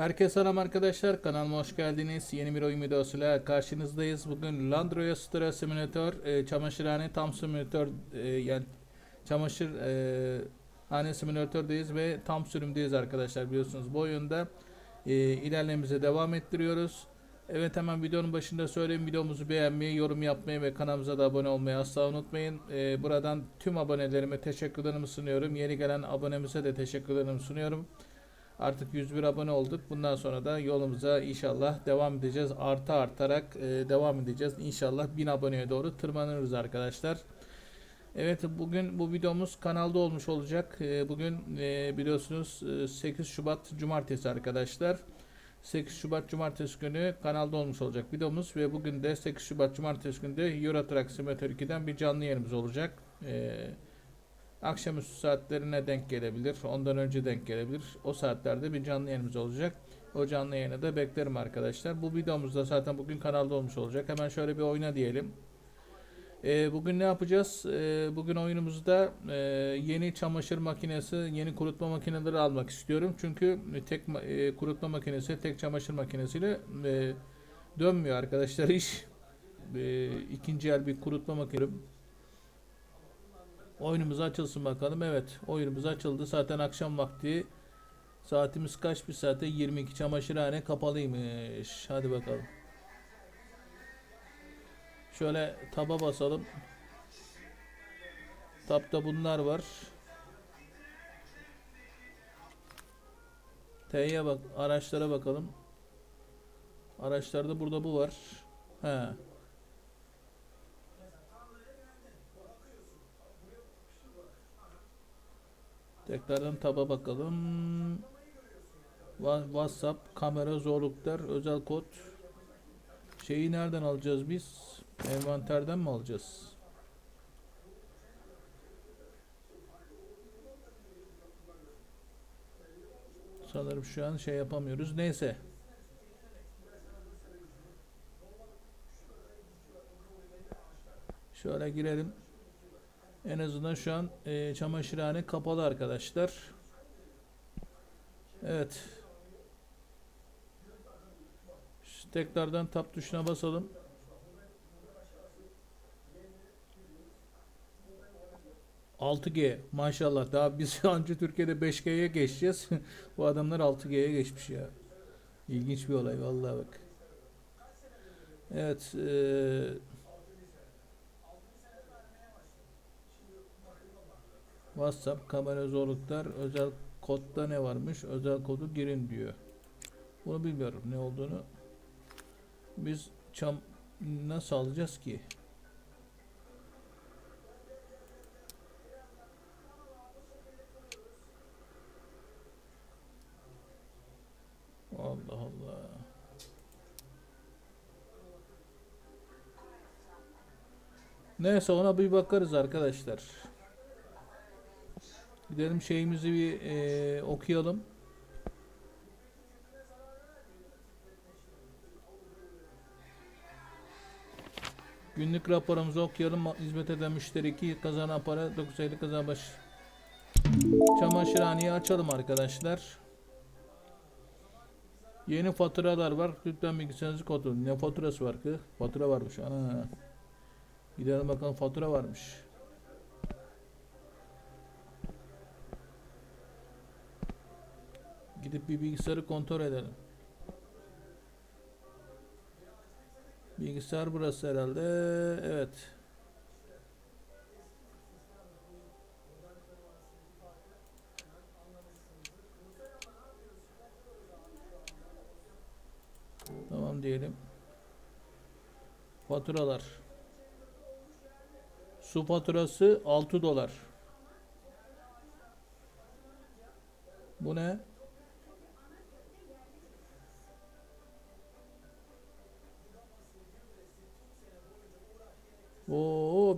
Herkese selam arkadaşlar. Kanalıma hoş geldiniz. Yeni bir oyun videosuyla karşınızdayız. Bugün Landroya Stra Simulator, e, çamaşırhane tam simülatör, e, yani çamaşır e, hane simülatördeyiz ve tam sürümdeyiz arkadaşlar. Biliyorsunuz bu oyunda e, ilerlememize devam ettiriyoruz. Evet hemen videonun başında söyleyeyim. Videomuzu beğenmeyi, yorum yapmayı ve kanalımıza da abone olmayı asla unutmayın. E, buradan tüm abonelerime teşekkürlerimi sunuyorum. Yeni gelen abonemize de teşekkürlerimi sunuyorum. Artık 101 abone olduk. Bundan sonra da yolumuza inşallah devam edeceğiz. Artı artarak e, devam edeceğiz. İnşallah 1000 aboneye doğru tırmanırız arkadaşlar. Evet bugün bu videomuz kanalda olmuş olacak. E, bugün e, biliyorsunuz e, 8 Şubat Cumartesi arkadaşlar. 8 Şubat Cumartesi günü kanalda olmuş olacak videomuz ve bugün de 8 Şubat Cumartesi günü de Euro Truck Simulator 2'den bir canlı yayınımız olacak. Eee akşamüstü saatlerine denk gelebilir. Ondan önce denk gelebilir. O saatlerde bir canlı yayınımız olacak. O canlı yayını da beklerim arkadaşlar. Bu videomuzda zaten bugün kanalda olmuş olacak. Hemen şöyle bir oyna diyelim. Ee, bugün ne yapacağız? Ee, bugün oyunumuzda e, yeni çamaşır makinesi, yeni kurutma makineleri almak istiyorum. Çünkü tek e, kurutma makinesi, tek çamaşır makinesiyle e, dönmüyor arkadaşlar iş. E, ikinci el bir kurutma makinesi Oyunumuz açılsın bakalım. Evet oyunumuz açıldı. Zaten akşam vakti. Saatimiz kaç bir saate? 22 çamaşırhane kapalıymış. Hadi bakalım. Şöyle taba basalım. Tapta bunlar var. T'ye bak. Araçlara bakalım. Araçlarda burada bu var. He. Tekrardan taba bakalım. WhatsApp, kamera, zorluklar, özel kod. Şeyi nereden alacağız biz? Envanterden mi alacağız? Sanırım şu an şey yapamıyoruz. Neyse. Şöyle girelim. En azından şu an e, çamaşırhane kapalı arkadaşlar. Evet. Şu Tekrardan tap tuşuna basalım. ...6G maşallah daha biz önce Türkiye'de 5G'ye geçeceğiz. Bu adamlar 6G'ye geçmiş ya. İlginç bir olay vallahi bak. Evet. eee WhatsApp kamera zorluklar özel kodda ne varmış? Özel kodu girin diyor. Bunu bilmiyorum ne olduğunu. Biz çam nasıl alacağız ki? Allah Allah. Neyse ona bir bakarız arkadaşlar. Gidelim şeyimizi bir e, okuyalım. Günlük raporumuzu okuyalım. Hizmet eden müşteri 2 kazanan para 950 kazan baş. Çamaşırhaneyi açalım arkadaşlar. Yeni faturalar var. Lütfen bilgisayarınızı kontrol. Ne faturası var ki? Fatura varmış. Ana. Gidelim bakalım fatura varmış. Gidip bir bilgisayarı kontrol edelim. Bilgisayar burası herhalde. Evet. Tamam diyelim. Faturalar. Su faturası 6 dolar. Bu ne?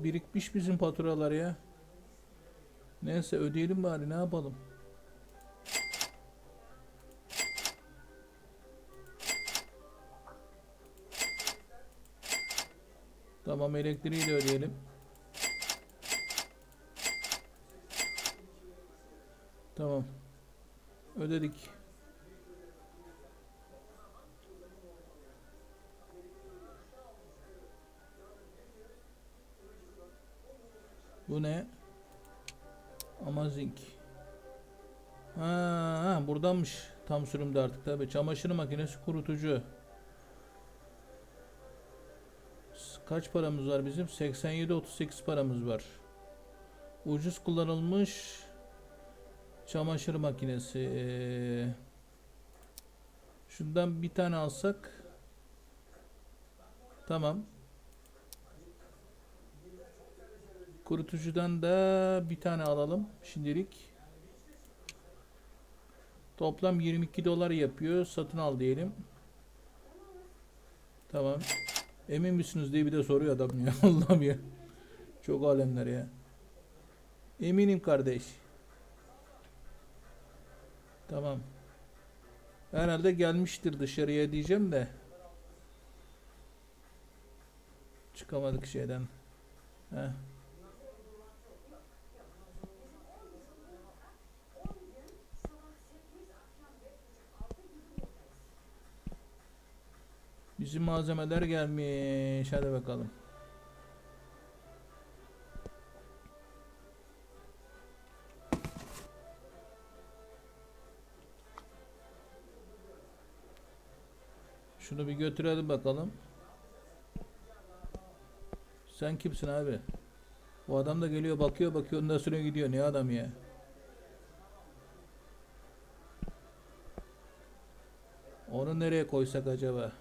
Birikmiş bizim faturalar ya. Neyse ödeyelim bari ne yapalım. Tamam elektriği de ödeyelim. Tamam. Ödedik. Bu ne? Amazing. Ha, ha buradanmış. Tam sürümde artık tabi. Çamaşır makinesi kurutucu. Kaç paramız var bizim? 87-38 paramız var. Ucuz kullanılmış çamaşır makinesi. Ee, şundan bir tane alsak. Tamam. Kurutucudan da bir tane alalım şimdilik. Toplam 22 dolar yapıyor. Satın al diyelim. Tamam. Emin misiniz diye bir de soruyor adam ya. Allah'ım ya. Çok alemler ya. Eminim kardeş. Tamam. Herhalde gelmiştir dışarıya diyeceğim de. Çıkamadık şeyden. Heh. Bizim malzemeler gelmiş. Hadi bakalım. Şunu bir götürelim bakalım. Sen kimsin abi? Bu adam da geliyor bakıyor bakıyor ondan sonra gidiyor. Ne adam ya? Onu nereye koysak acaba?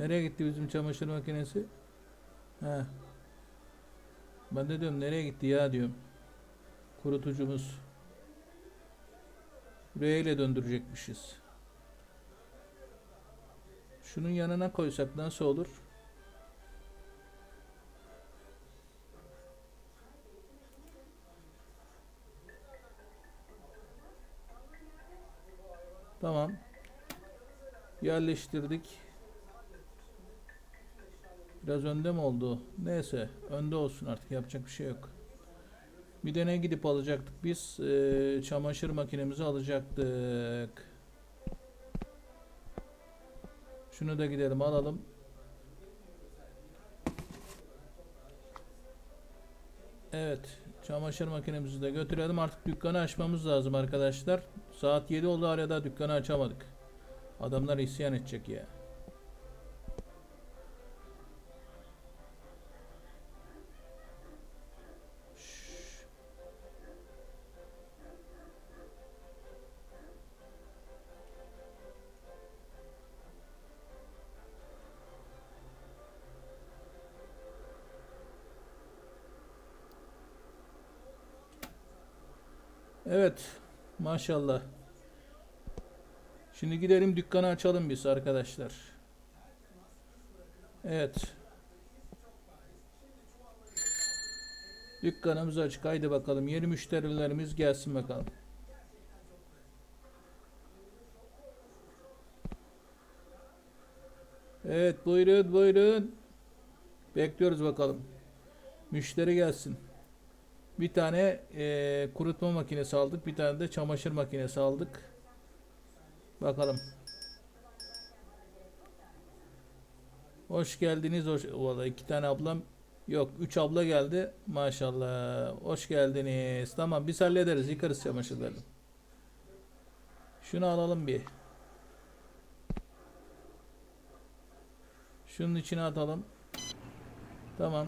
Nereye gitti bizim çamaşır makinesi? He. Ben de diyorum nereye gitti ya diyorum. Kurutucumuz. Buraya ile döndürecekmişiz. Şunun yanına koysak nasıl olur? Tamam. Yerleştirdik. Biraz önde mi oldu? Neyse. Önde olsun artık. Yapacak bir şey yok. Bir de ne gidip alacaktık biz? Ee, çamaşır makinemizi alacaktık. Şunu da gidelim alalım. Evet. Çamaşır makinemizi de götürelim. Artık dükkanı açmamız lazım arkadaşlar. Saat 7 oldu hala da dükkanı açamadık. Adamlar isyan edecek ya. Evet. Maşallah. Şimdi gidelim dükkanı açalım biz arkadaşlar. Evet. Dükkanımız açık. Haydi bakalım. Yeni müşterilerimiz gelsin bakalım. Evet buyurun buyurun. Bekliyoruz bakalım. Müşteri gelsin. Bir tane eee, kurutma makinesi aldık. Bir tane de çamaşır makinesi aldık. Bakalım. Hoş geldiniz. Hoş, Valla iki tane ablam yok. Üç abla geldi. Maşallah. Hoş geldiniz. Tamam biz hallederiz. Yıkarız çamaşırları. Şunu alalım bir. Şunun içine atalım. Tamam.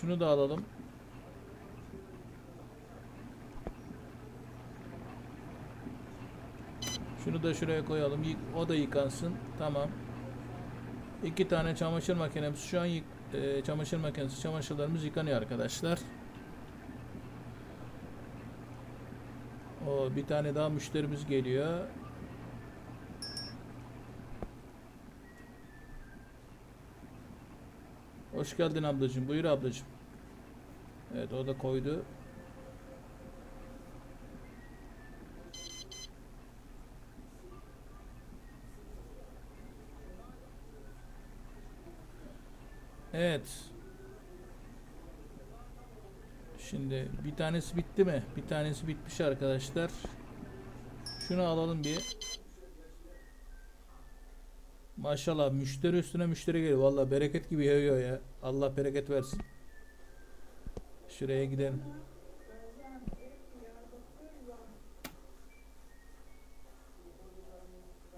Şunu da alalım. Şunu da şuraya koyalım. O da yıkansın. Tamam. İki tane çamaşır makinemiz. Şu an e, çamaşır makinesi çamaşırlarımız yıkanıyor arkadaşlar. O bir tane daha müşterimiz geliyor. Hoş geldin ablacığım. Buyur ablacığım. Evet o da koydu. Evet. Şimdi bir tanesi bitti mi? Bir tanesi bitmiş arkadaşlar. Şunu alalım bir. Maşallah müşteri üstüne müşteri geliyor. Vallahi bereket gibi yağıyor ya. Allah bereket versin. Şuraya gidelim.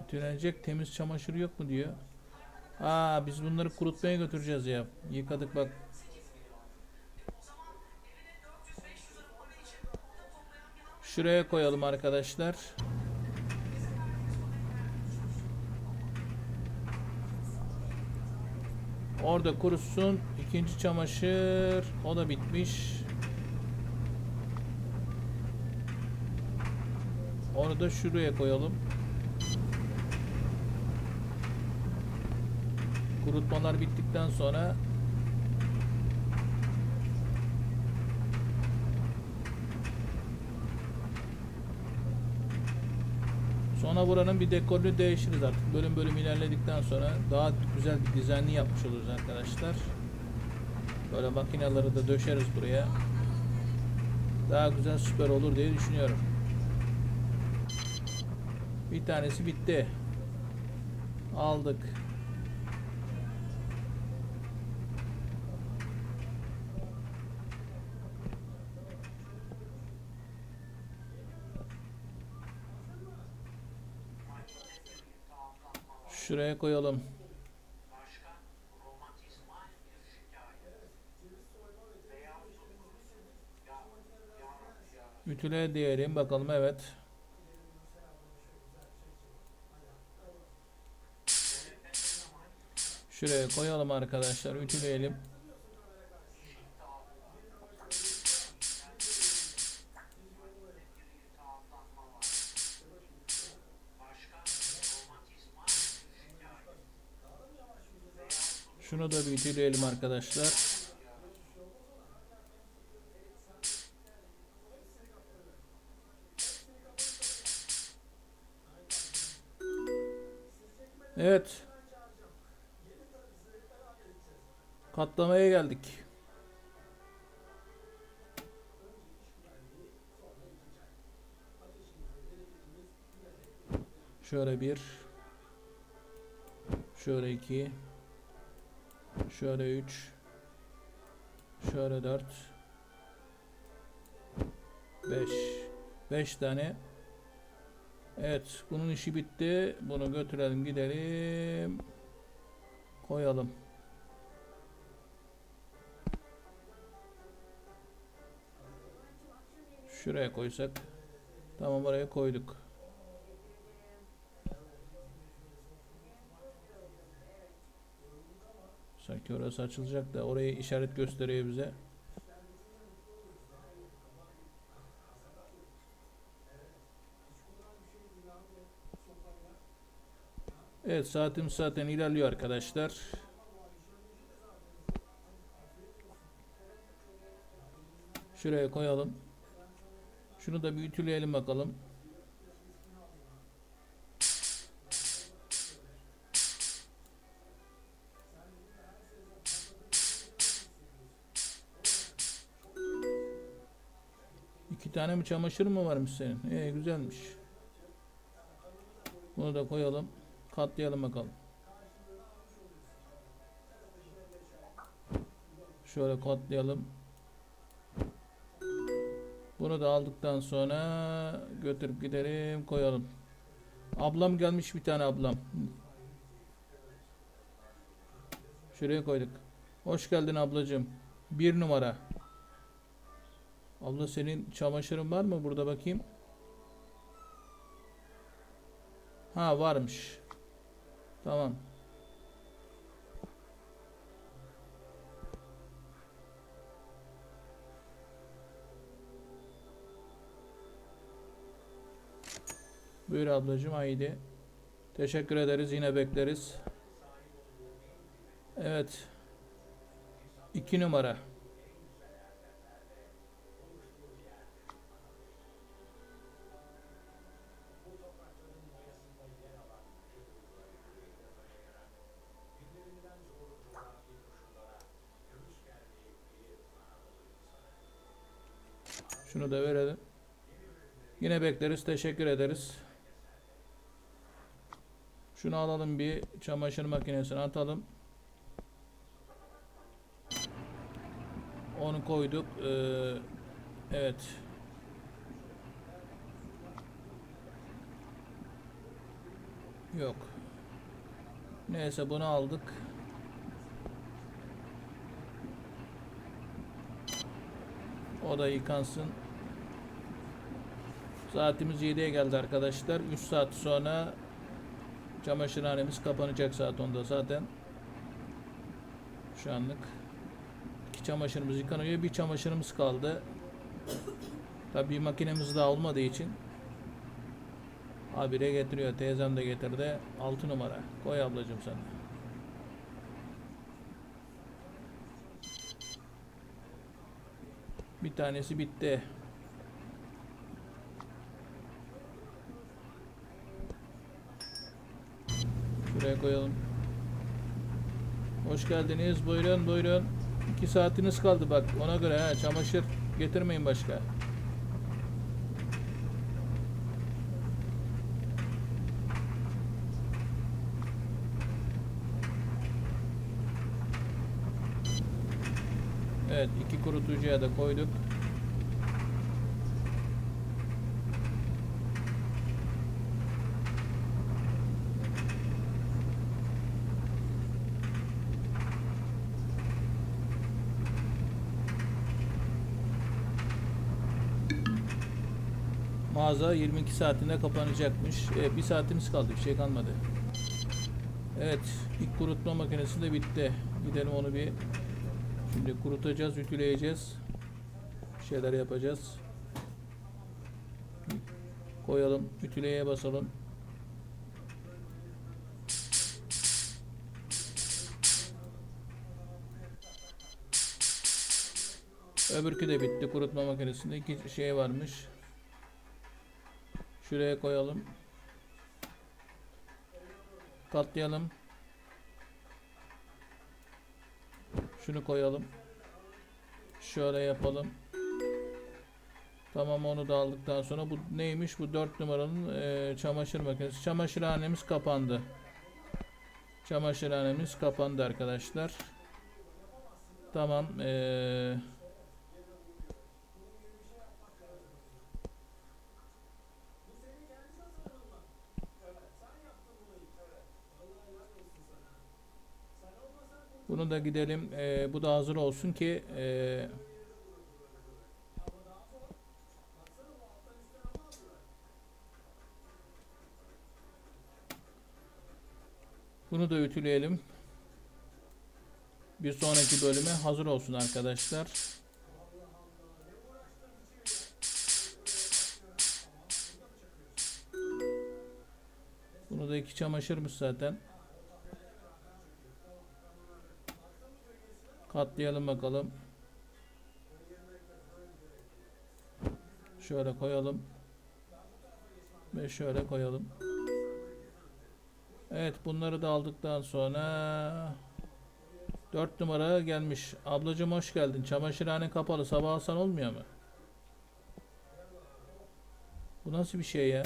Ütülenecek temiz çamaşır yok mu diyor. Aa biz bunları kurutmaya götüreceğiz ya. Yıkadık bak. Şuraya koyalım arkadaşlar. Orada kurusun. İkinci çamaşır. O da bitmiş. Onu da şuraya koyalım. Kurutmalar bittikten sonra Sonra buranın bir dekorunu değiştiririz artık. Bölüm bölüm ilerledikten sonra daha güzel bir dizaynını yapmış oluruz arkadaşlar. Böyle makineleri de döşeriz buraya. Daha güzel süper olur diye düşünüyorum. Bir tanesi bitti. Aldık. Şuraya koyalım. Ütüle diyelim bakalım evet. Şuraya koyalım arkadaşlar ütüleyelim. Şunu da bir ütüleyelim arkadaşlar. Evet. Katlamaya geldik. Şöyle bir. Şöyle iki. Şöyle 3 Şöyle 4 5 5 tane. Evet bunun işi bitti. Bunu götürelim gidelim. Koyalım. Şuraya koysak. Tamam oraya koyduk Sanki orası açılacak da orayı işaret gösteriyor bize. Evet saatimiz zaten ilerliyor arkadaşlar. Şuraya koyalım. Şunu da bir ütüleyelim bakalım. Tane mi çamaşır mı varmış senin? Ee, güzelmiş. Bunu da koyalım. Katlayalım bakalım. Şöyle katlayalım. Bunu da aldıktan sonra götürüp gidelim koyalım. Ablam gelmiş bir tane ablam. Şuraya koyduk. Hoş geldin ablacığım. Bir numara. Abla senin çamaşırın var mı burada bakayım? Ha varmış. Tamam. Buyur ablacığım haydi. Teşekkür ederiz yine bekleriz. Evet. İki numara. Şunu da verelim. Yine bekleriz. Teşekkür ederiz. Şunu alalım bir çamaşır makinesine atalım. Onu koyduk. Ee, evet. Yok. Neyse bunu aldık. O da yıkansın. Saatimiz 7'ye geldi arkadaşlar. 3 saat sonra çamaşırhanemiz kapanacak saat 10'da zaten. Şu anlık. İki çamaşırımız yıkanıyor. Bir çamaşırımız kaldı. Tabii makinemiz daha olmadığı için habire getiriyor. Teyzem de getirdi. 6 numara. Koy ablacığım sen. Bir tanesi bitti. Şuraya koyalım. Hoş geldiniz. Buyurun buyurun. 2 saatiniz kaldı bak. Ona göre ha çamaşır getirmeyin başka. Evet iki kurutucuya da koyduk. Mağaza 22 saatinde kapanacakmış. E, bir saatimiz kaldı. Bir şey kalmadı. Evet. ilk kurutma makinesi de bitti. Gidelim onu bir Şimdi kurutacağız, ütüleyeceğiz. Bir şeyler yapacağız. Koyalım, ütüleye basalım. Öbürkü de bitti. Kurutma makinesinde iki şey varmış. Şuraya koyalım. Katlayalım. Şunu koyalım. Şöyle yapalım. Tamam onu da aldıktan sonra bu neymiş? Bu 4 numaranın eee, çamaşır makinesi. Çamaşırhanemiz kapandı. Çamaşırhanemiz kapandı arkadaşlar. Tamam. eee Bunu da gidelim. eee, bu da hazır olsun ki eee, bunu da ütüleyelim. Bir sonraki bölüme hazır olsun arkadaşlar. Bunu da iki çamaşırmış zaten. Katlayalım bakalım. Şöyle koyalım. Ve şöyle koyalım. Evet bunları da aldıktan sonra 4 numara gelmiş. Ablacığım hoş geldin. Çamaşırhane kapalı. Sabah alsan olmuyor mu? Bu nasıl bir şey ya?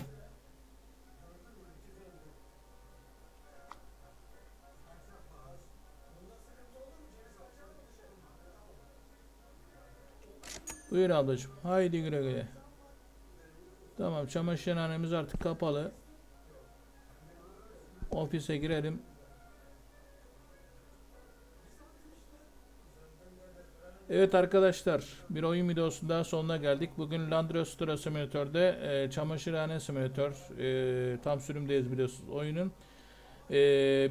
Buyur ablacığım. Haydi güle güle. Tamam çamaşırhanemiz artık kapalı. Ofise girelim. Evet arkadaşlar bir oyun videosunun daha sonuna geldik. Bugün Landro Stura Simulator'da e, çamaşırhane simülatör e, tam sürümdeyiz biliyorsunuz oyunun. E,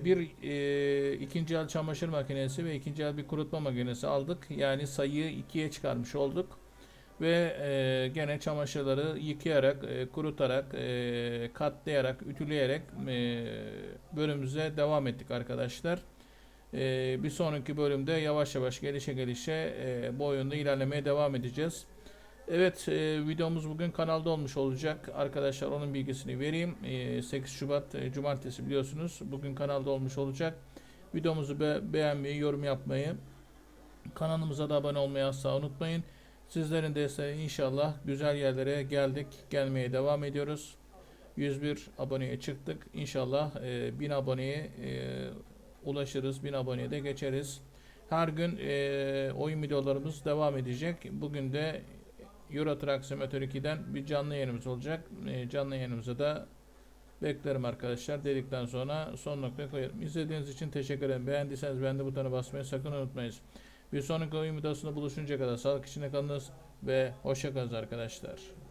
bir e, ikinci el çamaşır makinesi ve ikinci el bir kurutma makinesi aldık. Yani sayıyı ikiye çıkarmış olduk. Ve e, gene çamaşırları yıkayarak, e, kurutarak, e, katlayarak, ütüleyerek e, bölümümüze devam ettik arkadaşlar. E, bir sonraki bölümde yavaş yavaş gelişe gelişe e, bu oyunda ilerlemeye devam edeceğiz. Evet e, videomuz bugün kanalda olmuş olacak. Arkadaşlar onun bilgisini vereyim. E, 8 Şubat e, Cumartesi biliyorsunuz. Bugün kanalda olmuş olacak. Videomuzu be- beğenmeyi, yorum yapmayı, kanalımıza da abone olmayı asla unutmayın. Sizlerin desteği inşallah güzel yerlere geldik. Gelmeye devam ediyoruz. 101 aboneye çıktık. İnşallah e, 1000 aboneye e, ulaşırız. 1000 aboneye de geçeriz. Her gün e, oyun videolarımız devam edecek. Bugün de Euro Truck Simulator 2'den bir canlı yayınımız olacak. E, canlı yayınımıza da beklerim arkadaşlar dedikten sonra son nokta koyarım. İzlediğiniz için teşekkür ederim. Beğendiyseniz beğendi butonu basmayı sakın unutmayınız. Bir sonraki oyun videosunda buluşuncaya kadar sağlık içinde kalınız ve hoşça kalın arkadaşlar.